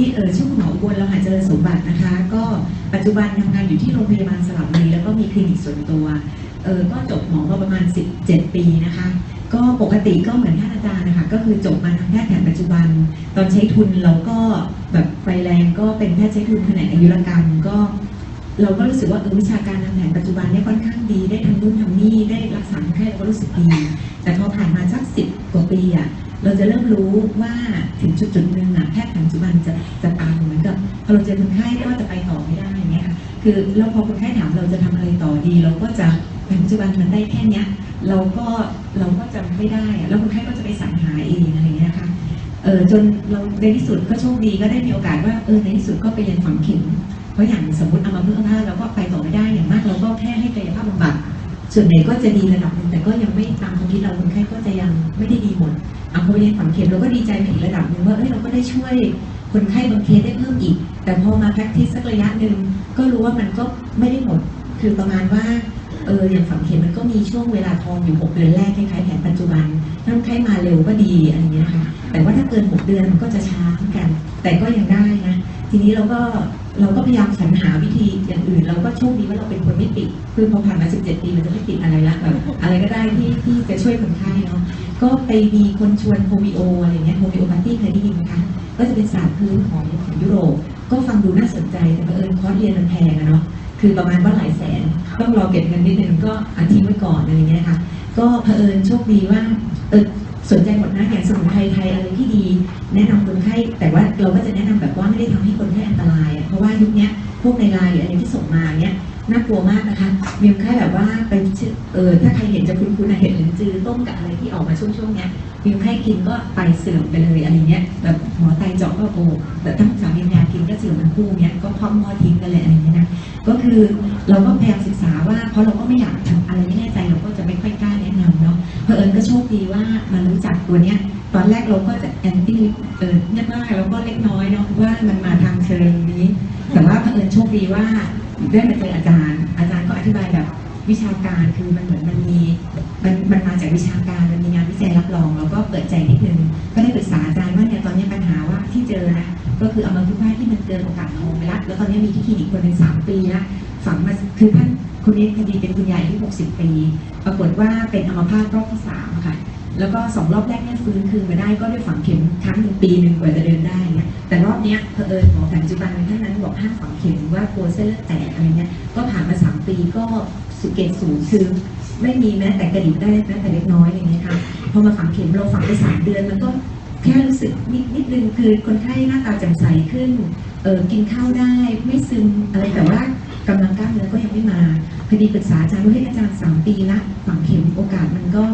ที่เออชื่อคุณหมออุบลเราหาเจริญสมบัตินะคะ ก็ปัจจุบันทำงานอยู่ที่โรงพยาบาลสระบุรีแล้วก็มีคลินิกส่วนตัวเออก็จบหมอมาประมาณ 17 ปีนะคะ ก็ปกติก็เหมือนท่านอาจารย์นะคะ ก็คือจบมาทางแพทย์แผนปัจจุบัน ตอนใช้ทุนเราก็แบบไฟแรงก็เป็นแพทย์ใช้ทุนแผนกอายุรกรรมก็ เราก็รู้สึกว่าเออวิชาการทางแผนปัจจุบันเนี่ยค่อนข้างดีได้ทำนู่นทำนี่ได้รักษาคนไข้เราก็รู้สึกดี แต่พอผ่านมาสักสิบกว่าปีอะเรู้ว่าถึงจุดจุดหนึ่งอะแพทย์แผนปัจจุบันจะจะตามเหมือนกับพอเราเจอคนไข้ก็จะไปต่อไม่ได้อย่างเงี้ยค่ะคือแล้วพอคนไข้ถามเราจะทำอะไรต่อดี เราก็จะแผนปัจจุบันมันได้แค่เนี้ยเราก็เราก็จะไม่ได้ แล้วคนไข้ก็จะไปสรรหาเองอะไรเงี้ยค่ะเออจนเราในที่สุดก็โชคดีก็ได้มีโอกาสว่าเออในที่สุดก็ไปเรียนฝังเข็มเพราะอย่างสมมติเอามาเพื่อผ้าเราก็ไปต่อไม่ได้อย่างมากเราก็แค่ให้กายภาพบำบัดส่วนไหนก็จะดีระดับหนึ่งแต่ก็ยังไม่ตามความคิดเราคนไข้ก็จะยังไม่ได้ดี เอาพอไปเรียนฝังเข็มเราก็ดีใจไปอีกระดับหนึ่งว่าเอ้ยเราก็ได้ช่วยคนไข้บางเคสได้เพิ่มอีก แต่พอมาแพ c ทิสสักระยะหนึ่งก็รู้ว่ามันก็ไม่ได้หมด คือประมาณว่าเอออย่างฝังเข็มมันก็มีช่วงเวลาทองอยู่หกเดือนแรกคล้ายๆแผนปัจจุบันถ้าคนไข้มาเร็วก็ดีอะไรเงี้ยค่ะ แต่ว่าถ้าเกินหกเดือนมันก็จะช้าเหมือนกัน แต่ก็ยังได้นะทีนี้เราก็เราก็พยายามสรรหาวิธีอย่างอื่น เราก็โชคดีว่าเราเป็นคนไม่ติด คือพอผ่านมา 17 ปีมันจะไม่ติดอะไรละแบบอะไรก็ได้ที่ที่จะช่วยคนไข้เนาะ ก็ไปมีคนชวนโฮมิโออะไรเงี้ยโฮมิโอปาตี้เคยได้ยินไหมคะ ก็จะเป็นศาสตร์พื้นของของยุโรป ก็ฟังดูน่าสนใจ แต่บังเอิญคอร์สเรียนมันแพงอะเนาะ คือประมาณว่าหลายแสน ต้องรอเก็บเงินนิดนึงก็อาทิ้งไว้ก่อนอะไรเงี้ยค่ะ ก็เผอิญโชคดีว่าเออสนใจหมดนะอย่างสมุนไพรไทยอะไรที่ดี แนะนำคนไข้ แต่ว่าเราก็จะแนะนำแบบว่าไม่ได้ทำให้คนไข้อันตรายอะเพราะว่ายุคเนี้ยพวกในไลน์หรืออะไรที่ส่งมาเนี้ย น่ากลัวมากนะคะมีคนไข้แบบว่าไปชื่อเออถ้าใครเห็นจะคุ้นๆนะเห็นหรือจือต้มกับอะไรที่ออกมาช่วงๆเนี้ยมีคนไข้กินก็ไตเสื่อมไปเลยอะไรเงี้ยแบบหมอไตเจาะก็โอ้แต่ถ้าสามีภรรยากินก็เสื่อมมันคู่เนี้ยก็คว่ำหม้อทิ้งกันเลยอะไรเงี้ยนะก็คือเราก็พยายามศึกษาว่าเพราะเราก็ไม่อยากทำอะไรไม่แน่ใจเราก็จะไม่ค่อยกล้าแนะนำเนาะเผอิญก็โชคดีว่ามารู้จักตัวเนี้ยตอนแรกเราก็จะแอนตี้เออเรียกว่าเราก็เล็กน้อยเนาะว่ามันมาทางเชิงนี้ แต่ว่าเผอิญโชคดีว่า ได้มาเจออาจารย์ อาจารย์ก็อธิบายแบบวิชาการคือมันเหมือนมันมีมันมันมาจากวิชาการมันมีงานวิจัยรับรองเราก็เปิดใจนิดนึงก็ได้ปรึกษาอาจารย์ว่าเนี่ยตอนนี้ปัญหาว่าที่เจอนะก็คือเอามาทุกภาที่มันเกินโอกาสทองไปละแล้วตอนนี้มีที่คลินิกคนหนึ่งสามปีละฝังมาคือท่านคุณนี้คดีเป็นคุณยายอายุหกสิบปี ปรากฏว่าเป็นอัมพาตรอบที่สาม แล้วก็สองรอบแรกเนี่ยฟื้นคืนมาได้ก็ได้ฝังเข็มครั้งหนึ่งปีหนึ่งกว่าจะเดินได้เนี่ยแต่รอบเนี้ยเผอิญหมอแผนปัจจุบันท่านนั้นบอกห้ามฝังเข็มว่ากลัวเส้นเลือดแตกอะไรเงี้ยก็ผ่านมาสามปีก็สุเกตสูงคือไม่มีแม้แต่กระดิกได้แม้แต่เล็กน้อยอย่างเงี้ยค่ะพอมาฝังเข็มเราฝังไปสามเดือนมันก็แค่รู้สึกนิดนิดนึงคือคนไข้หน้าตาแจ่มใสขึ้นเออกินข้าวได้ไม่ซึมอะไรแต่ว่ากำลังกล้ามเนื้อก็ยังไม่มาพอดีปรึกษาอาจารย์ว่าให้อาจารย์สามปีละฝังเข็มโอกาสมันก็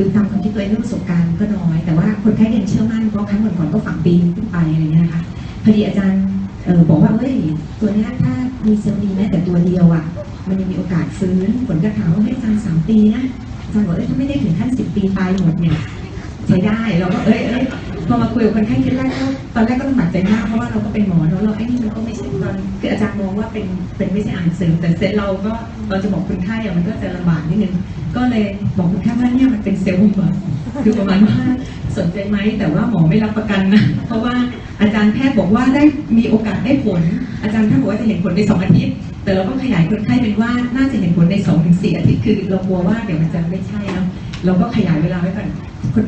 คือตามคนที่ตัวเองมีประสบการณ์ก็น้อย แต่ว่าคนไข้ยังเชื่อมั่นเพราะครั้งก่อนๆก็ฝังปีนขึ้นไปอะไรเงี้ยนะคะพอดีอาจารย์บอกว่าเฮ้ยตัวนี้ถ้ามีเซลล์ดีแม้แต่ตัวเดียวอะมันยังมีโอกาสฟื้นผลกระถามว่าให้อาจารย์สามปีนะอาจารย์บอกเอ้ยถ้าไม่ได้ถึงขั้นสิบปีตายหมดเนี่ยใช้ได้เราก็เอ้ยเอ้ย พอมาคุยกับคนไข้คิดแรกก็ตอนแรกก็ลำบากใจมากเพราะว่าเราก็เป็นหมอเนอะเราไอ้นี่มันก็ไม่ใช่ตอนคืออาจารย์มองว่าเป็นเป็นไม่ใช่อ่านเสริมแต่เซตเราก็เราจะบอกคนไข้อะมันก็จะลำบากนิดนึงก็เลยบอกคุณแค่ว่าเนี่ยมันเป็นเซลล์บำบัดคือประมาณว่าสนใจไหมแต่ว่าหมอไม่รับประกันนะเพราะว่าอาจารย์แพทย์บอกว่าได้มีโอกาสได้ผล อาจารย์ท่านบอกว่าจะเห็นผลในสองอาทิตย์แต่เราก็ขยายคนไข้เป็นว่าน่าจะเห็นผลในสองถึงสี่อาทิตย์คือเรากลัวว่าเดี๋ยวมันจะไม่ใช่แล้วเราก็ขยายเวลาไว้ก่อน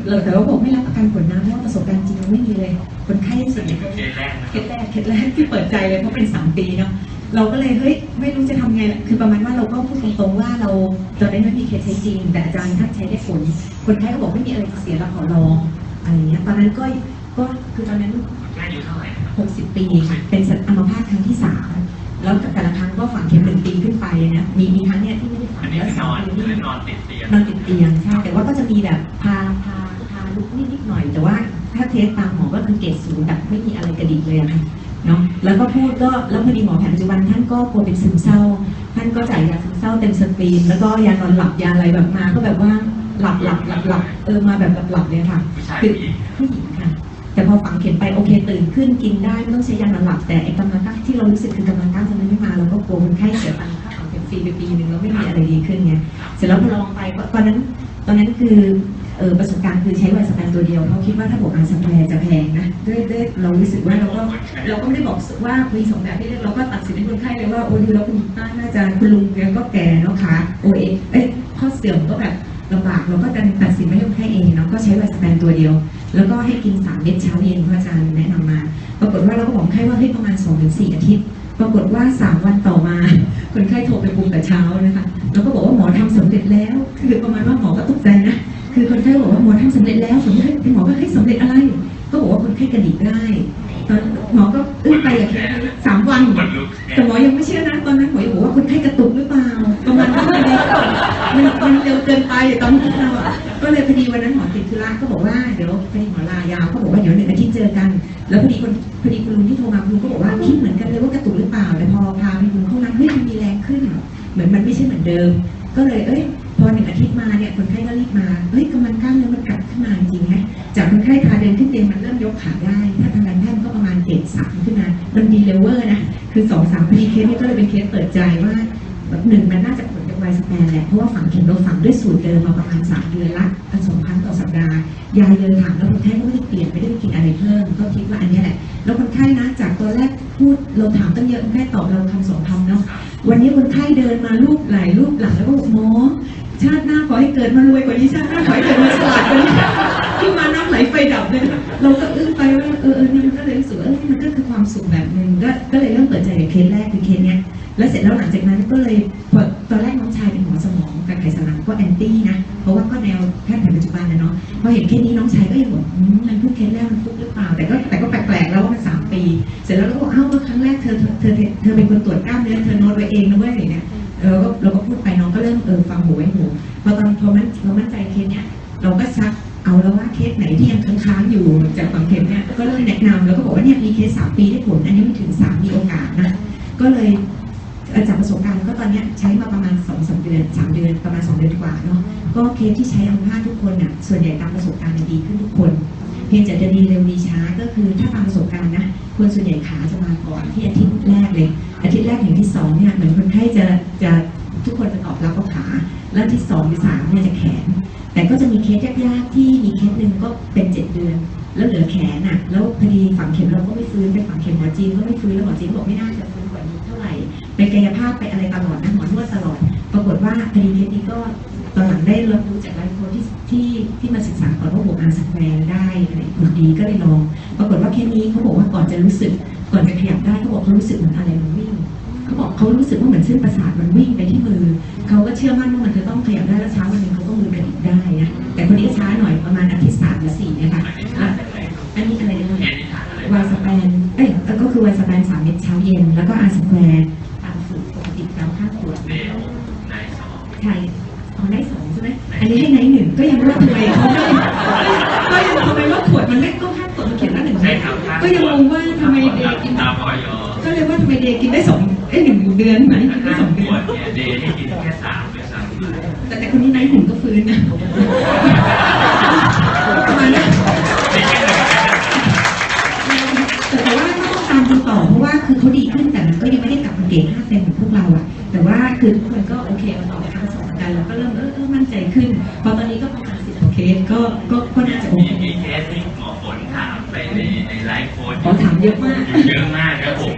เราแต่ว่าบอกไม่รับประกันผลนะเพราะว่าประสบการณ์จริงมันไม่มีเลย คนไข้ส่วนใหญ่ก็เคสแรกนะเคสแรกเคสแรกที่เปิดใจเลยเพราะเป็นสามปีเนาะเราก็เลยเฮ้ยไม่รู้จะทำไงล่ะคือประมาณว่าเราก็พูดตรงๆว่าเราตอนนั้นไม่มีเคสใช้จริง แต่อาจารย์ท่านใช้ได้ผล คนไข้ก็บอกไม่มีอะไรจะเสียเราขอลองอะไรเงี้ยตอนนั้นก็ก็คือตอนนั้นแค่อายุเท่าไหร่นะครับ60 ปีค่ะเป็นอัมพาตครั้งที่สามแล้วแต่ละครั้งก็ฝังเข็มหนึ่งปีขึ้นไปนะมีมีครั้งเนี้ยที่ไม่ได้ฝัอังนนี้แล้วคือนสาอมนปีคืนี่อนอนติดเตียงนอนติดเตียงใช่แต่ว่าก็จะมีแบบพาพา พาลุกนิดนิดๆหน่อย แต่ว่าถ้าเทสตามหมอก็คือเกรดศูนย์แบบไม่มีอะไรกระดิกเลยอะค่ะเนาะแล้วก็พูดก็แล้วพอดีหมอแผนปัจจุบันท่านก็กลัวเป็นซึมเศร้า ท่านก็จ่ายยาซึมเศร้าเต็มสตรีมแล้วก็ยานอนหลับยาอะไรแบบมาก็แบบว่าหลับหลับหลับหลับเออมาแบบหลับหลับเลยค่ะผู้ชายคือผู้หญิงผู้หญิงค่ะ แต่พอฝังเข็มไปโอเคตื่นขึ้นกินได้ไม่ต้องใช้ยานอนหลับ แต่ไอ้กำลังกล้ามที่เรารู้สึกคือกำลังกล้ามจะไม่มาเราก็กลัวคนไข้เสียตังค่าฝังเข็มฟรีไปปีหนึ่งแล้วไม่มีอะไรดีขึ้นไงเสร็จแล้วพอลองไปก็ตอนนั้นตอนนั้นคือเอเออประสบการณ์คือใช้ไวสแปนตัวเดียวเพราะคิดว่าถ้าบอกอาสแปนจะแพงนะด้วยด้วยเรารู้สึกว่าเราก็เราก็ไม่ได้บอกว่ามีสองแบบให้เลือกเราก็ตัดสินให้คนไข้เลยว่าโอ้ดูแล้วคุณป้าน่าจะคุณลุงแกก็แก่เนาะขาโอเอเอ้ยข้อเสื่อมก็แบบลำบากเราก็จะตัดสินไม่ให้คนไข้เองเนาะก็ใช้ไวสแปนตัวเดียว แล้วก็ให้กินสามเม็ดเช้าเย็นเพราะอาจารย์แนะนำมา ปรากฏว่าเราก็บอกคนไข้ว่าเฮ้ยประมาณ2อถึงสอาทิตย์ปรากฏว่า 3 วันต่อมาคนไข้โทรไปปรุงแต่เช้านะคะแล้วก็บอกว่าหมอทำสำเร็จแล้ว คือประมาณว่าหมอก็ตกใจนะ คือคนไข้บอกว่าหมอทำสำเร็จแล้วสำเร็จหมอก็ให้ยสำเร็จอะไร ก็บอกว่าคนไข้กระดิกได้ตอนหมอก็อึ้งไปอย่างนี้สามวัน แต่หมอยังไม่เชื่อนะตอนนั้นหมอยังบอกว่าคนไข้กระตุกหรือเปล่าประมาณว่ามันมันมันเร็วเกินไปตอนที่เราอะก็เลยพอดีวันนั้นหมอติดธุระก็บอกว่าเดี๋ยวพอดีหมอลายาวก็บอกว่าเดี๋ยวหนึ่งอาทิตย์เจอกัน แล้วพอดีคนพอดีคุณลุงที่โทรมาคุณก็บอกว่าคิดเหมือนกันเลยว่ากระตุกหรือเปล่าแต่พอพาไปดูห้องนั้นเฮ้ยมันมีแรงขึ้น เหมือนมันไม่ใช่เหมือนเดิม ก็เลยเอ้ย พอหนึ่งอาทิตย์มาเนี่ยคนไข้ก็รีบมาเฮ้ยกำลังกล้ามเนื้อมันกลับขึ้นมาจริงๆนะจากคนไข้พาเดินขึ้นเตียงมันเริ่มยกขาได้ ถ้าทางการแพทย์ก็ประมาณเจ็ดสามขึ้นมา มันดีเลเวอร์นะ คือสองสามปีเคสนี้ก็เลยเป็นเคสเปิดใจว่าแบบหนึ่งมันน่าจะผลจากไวสแปนแหละ เพราะว่าฝังเข็มเราฝังด้วยสูตรเดิมมาประมาณสามเดือนละผสมครั้งต่อสัปดาห์ ยาเดินถามแล้วคนไข้ก็ไม่ได้เปลี่ยนไม่ได้กินอะไรเพิ่ม ก็คิดว่าอันนี้แหละ แล้วคนไข้นะจากตอนแรกพูดเราถามตั้งเยอะคนไข้ตอบเราคำสองคำเนาะ วันนี้คนไข้เดินมารูปไหลรูปหลังแล้วก็บอกหมอ ชาติหน้าขอให้เกิดมารวยกว่านี้ชาติหน้าขอให้เกิดมาฉลาดกว่านี้ที่มาน้ำไหลไฟดับเลยนะเราก็อึ้งไปว่าเออเออเนี่ยมันก็เลยรู้สึกว่ามันก็คือความสุขแบบหนึ่งก็ก็เลยเริ่มเปิดใจกับเคสแรกคือเคสเนี้ยแล้วเสร็จแล้วหลังจากนั้นก็เลยพอตอนแรกน้องชายเป็นหมอสมองกับไขสันหลังก็แอนตี้นะเพราะว่าก็แนวแพทย์แผนปัจจุบันนะเนาะพอเห็นเคสนี้น้องชายก็ยังบอกอืมมันเพิ่งเคสแรกมันฟุกหรือเปล่าแต่ก็แต่ก็แปลกๆแล้วว่ามันสามปี เสร็จแล้วเราก็บอกเอ้าว่าครั้งแรกเธอเธอเธอเธอเป็นคนตรวจกล้ามเนื้อเธอโน้ตไว้เองนะเว้ยเงี้ยเราก็เราก็ ฟังหูไว้หูพอตอนพอมันเรามั่นใจเคสเนี้ยเราก็ซักเอาแล้วว่าเคสไหนที่ยังค้างๆอยู่จากฝังเข็มเนี่ยก็เริ่มแนะนำแล้วก็บอกว่าเนี่ยมีเคสสามปีได้ผล อันนี้ไม่ถึงสามมีโอกาสนะ ก็เลยจากประสบการณ์ก็ตอนเนี้ยใช้มาประมาณสองสามเดือนสามเดือนประมาณสองเดือนกว่าเนาะก็เคสที่ใช้อัมพาทุกคนน่ะส่วนใหญ่ตามประสบการณ์ดีขึ้นทุกคน เพียงแต่จะดีเร็วดีช้าก็คือถ้าตามประสบการณ์นะคนส่วนใหญ่ขาจะมาก่อนที่อาทิตย์แรกเลย อาทิตย์แรกถึงที่สองเนี่ยเหมือนคนไข้จะจะ แล้วที่สองหรือสามเนี่ยจะแขน แต่ก็จะมีเคสยากๆที่มีเคสหนึ่งก็เป็นเจ็ดเดือน แล้วเหลือแขนอะ แล้วพอดีฝังเข็มเราก็ไม่ฟื้นไปฝังเข็มหมอจีนก็ไม่ฟื้นแล้วหมอจีนบอกไม่น่าจะฟื้นกว่านี้เท่าไหร่ไปกายภาพไปอะไรตลอดนะหมอนวดตลอด ปรากฏว่าพอดีเคสนี้ก็ตอนหลังได้รับรู้จากหลายคนที่ที่ที่มาศึกษาก่อนว่าบวกอาร์สแควร์ได้อะไรผลดีก็เลยลอง ปรากฏว่าเคสนี้เขาบอกว่าก่อนจะรู้สึกก่อนจะขยับได้เขาบอกเขารู้สึกเหมือนอะไร เขาบอกเขารู้สึกว่าเหมือนเส้นประสาทมันวิ่งไปที่มือ เขาก็เชื่อมั่นว่ามันจะต้องขยับได้แล้วเช้าวันหนึงเขาก็มือกระดิกได้นะ แต่คนนี้ช้าหน่อยประมาณอาทิตย์สามหรือสี่เนี่ยค่ะอันนี้ทานอะไรอันนี้อะไรนะแค่นี้ทานอะไรวายสแปน เอ้ยแล้วก็คือวายสแปนสามเม็ดเช้าเย็น แล้วก็อาร์สแควร์ตามสูตรปกติตามค่าขวดเดลในสมองใช่เอาได้สองใช่ไหมอันนี้ให้ไหนหนึ่งก็ยังว่าทำไมเขาไม่ก็ยังทำไมว่าขวดมันไม่ก็ค่าขวดมันเขียนว่าหนึ่งใช่ครับก็ยังงงว่าทำไมเดย์กินตามออยก็เลยว่าทำไมเดย์กินได้สอง เอ้ยหนึ่งเดือนไหมกินได้ถ้าสองเดือวนดเนี่ยเดย์ให้กินแค่สามหรือสามแต่แต่คนนี้ไนท์หนึ่งก็ฟื้นนะประมาณนั้นไม่ใช่เลยแต่ว่าก็ต้องตามดูต่อเพราะว่าคือเขาดีขึ้นแต่มันก็ยังไม่ได้กลับมาเกรดห้าเต็มเหมือนพวกเราอะแต่ว่าคือทุกคนก็โอเคมาต่อครั้งสองกันแล้วก็เริ่มเออเออมั่นใจขึ้นพอตอนนี้ก็ประมาณสิบเคสก็ก็ก็น่าจะโอเคมีเคสที่หมอฝนถามไปในในไลฟ์โค้ดขอถามเยอะมากเยอะมากครับผม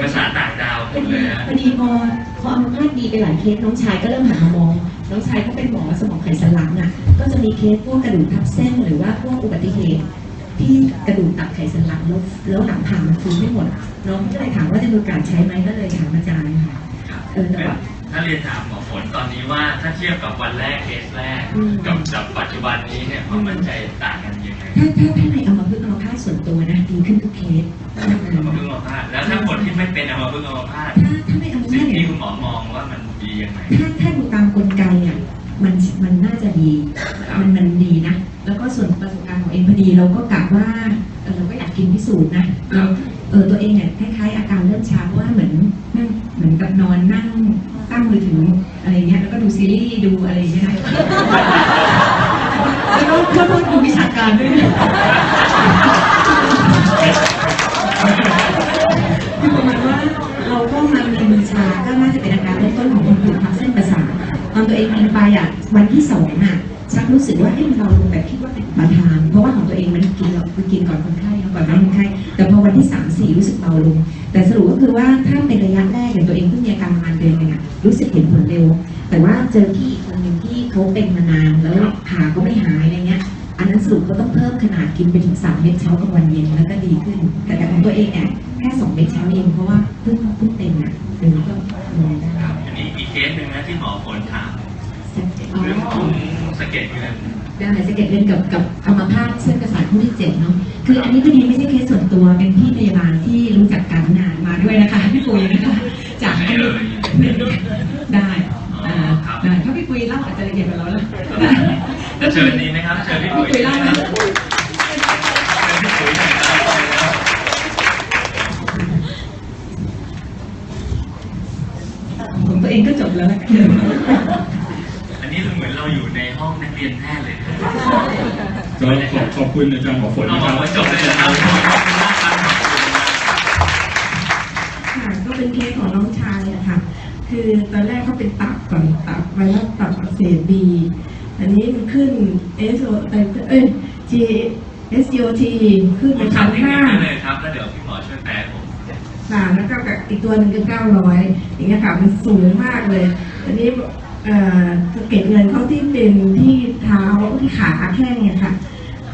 ภาษาต่างดาวหมดเลยฮะ พอดีพอพออัมพาตดีไปหลายเคสน้องชายก็เริ่มหันมามองน้องชายเขาเป็นหมอสมองไขสันหลังอะ ก็จะมีเคสพวกกระดูกทับเส้นหรือว่าพวกอุบัติเหตุ ที่กระดูกตับไขสันหลังแล้วแล้วหลังผ่ามันฟื้นไม่หมด น้องก็เลยถามว่าจะมีโอกาสใช้ไหมก็เลยถามอาจารย์ค่ะเออแต่ว่าถ้าเรียนถามหมอฝนตอนนี้ว่าถ้าเทียบกับวันแรกเคสแรก อืม กับกับปัจจุบันนี้เนี่ยความมั่นใจต่างกันยังไง ถ้าถ้าถ้าในอัมพฤกษ์อัมพาตส่วนตัวนะดีขึ้นทุกเคสอัมพฤกษ์อัม พาตแล้วถ้าคนที่ไม่เป็นอัมพฤกษ์อัมพาตถ้าถ้าในอัมพสิ่งาตที่เนี่ยคุณหมอมองว่ามันดียังไง ถ้าถ้าดูตามกลไกอะมันมันน่าจะดี ครับ มันมันดีนะ แล้วก็ส่วนประสบการณ์ของเองพอดีเราก็กะว่าเออเราก็อยากกินพิสูจน์นะเราเออตัวเองเนี่ยคล้ายๆ อาการเริ่มช้าเพราะว่าเหมือนนั่งเหมือนกับนอนนั่งตั้งมือถืออะไรเงี้ยแล้วก็ดูซีรีส์ดูอะไรอย่างเงี้ยนะแล้วก็เพื่อพูดดูวิชาการด้วยนะคือ ประมาณว่าเอชาก็น่าจะเป็นอาการเริ่มต้นของคนอื่นทางเส้นปอะวันที่สองอะชักรู้สึกว่าเอ๊ะมันเบาลงแบบคิดว่าเป็นประทาน เพราะว่าของตัวเองมันกินเราคือกินก่อนคนไข้ก่อนน้คนไข้แต่พอวันที่สามสี่รู้สึกเบาลง แต่สรุปก็คือว่าถ้าเป็นระยะแรกอย่างตัวเองเพิ่งมีอาการประมาณเดือนนึงอะรู้สึกเห็นผลเร็ว แต่ว่าเจอที่คนหนึ่งที่เขาเป็นมานานแล้วขาก็ไม่หายอะไรเงี้ยอันนั้นสรุปก็ต้องเพิ่มขนาดกินไปถึงสามเม็ดเช้ากับวันเย็นแล้วก็ดีขึ้น แต่แต่ของตัวเองเนี่ยแค่สองเม็ดเช้าเองเพราะว่าเพิ่งเพิ่งเป็นอะหรือก็งได้ครับอันนี้อีกเคสหนึ่งนะที่หมอฝนถาม เรื่องของสะเก็ดเงินได้สะเก็ดเงินกับกับอัมพาตเส้นประสาทคู่ที่เจ็ดเนาะคืออันนี้พอดีไม่ใช่เคสส่วนตัวเป็นพี่พยาบาลที่รู้จักกันนานมาด้วยนะคะพี่ปุยนะคะจากไม่ที่เลยได้อ่าได้ถ้าพี่ปุยเล่าอาจจะละเอียดกว่าเราแล้วเชิญดีไหมครับเชิญพี่ปุ๋ยพี่ปุยเล่าไหม เชิญพี่ปุ๋ยหน่อยครับ ของตัวเองก็จบแล้วละกัน อันนี้เหมือนเราอยู่ในห้องนักเรียนแพทย์เลยนะ ก็ขอบขอบ คุณอาจารย์หมอฝนเอานะคมารับหัวจบเลยเหรอครับขอบคุณมากครับขอบคุณมากค่ะก็เป็นเคสของน้องชายอะค่ะ คือตอนแรกเขาเป็นตับก่อนตับไวรัสตับอักเสบบีอันนี้มันขึ้น S O เอ้ย G S G O T ขึ้นคุเป็ณนพันทำเทคนิห้าคนี้เลยครับ แล้วเดี๋ยวพี่หมอช่วยแปลให้ผมค่ะแล้วก็กับอีกตัวหนึ่งก็เก้าร้อยอย่างเงี้ยค่ะมันสูงมากเลย อันนี้เอ่อสะเก็ดเงินเขาที่เป็นที่เท้าที่ขาแข้งเนี่ยค่ะ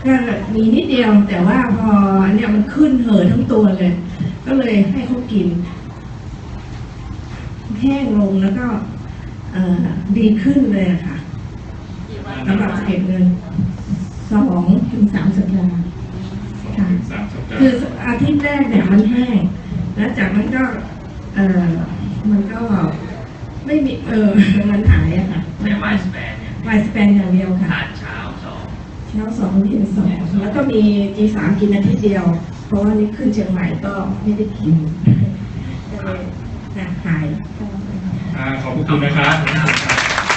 ก็มีนิดเดียวแต่ว่าพออันเนี้ยมันขึ้นเห่อะทั้งตัวเลย ก็เลยให้เขากิน แห้งลงแล้วก็เอ่อดีขึ้นเลยอะค่ะสำหรับสะเก็ดเงินสองถึงสามสัปดาห์สองถึงสามสัปดาห์คืออาทิตย์แรกเนี่ยมันแห้ง แล้วจากนั้นก็เออมันก็ไม่มีเออมันหายอะค่ะใช้ไวสแปนเนี่ยไวสแปนอย่างเดียวค่ะ ทานเช้าสองเช้าสองเย็นสองแล้วก็มีจีสามกินอาทิตย์เดียว เพราะว่านี่ขึ้นเชียงใหม่ก็ไม่ได้กินก็เลยน่ะหายอ่าขอบคุณนะครับ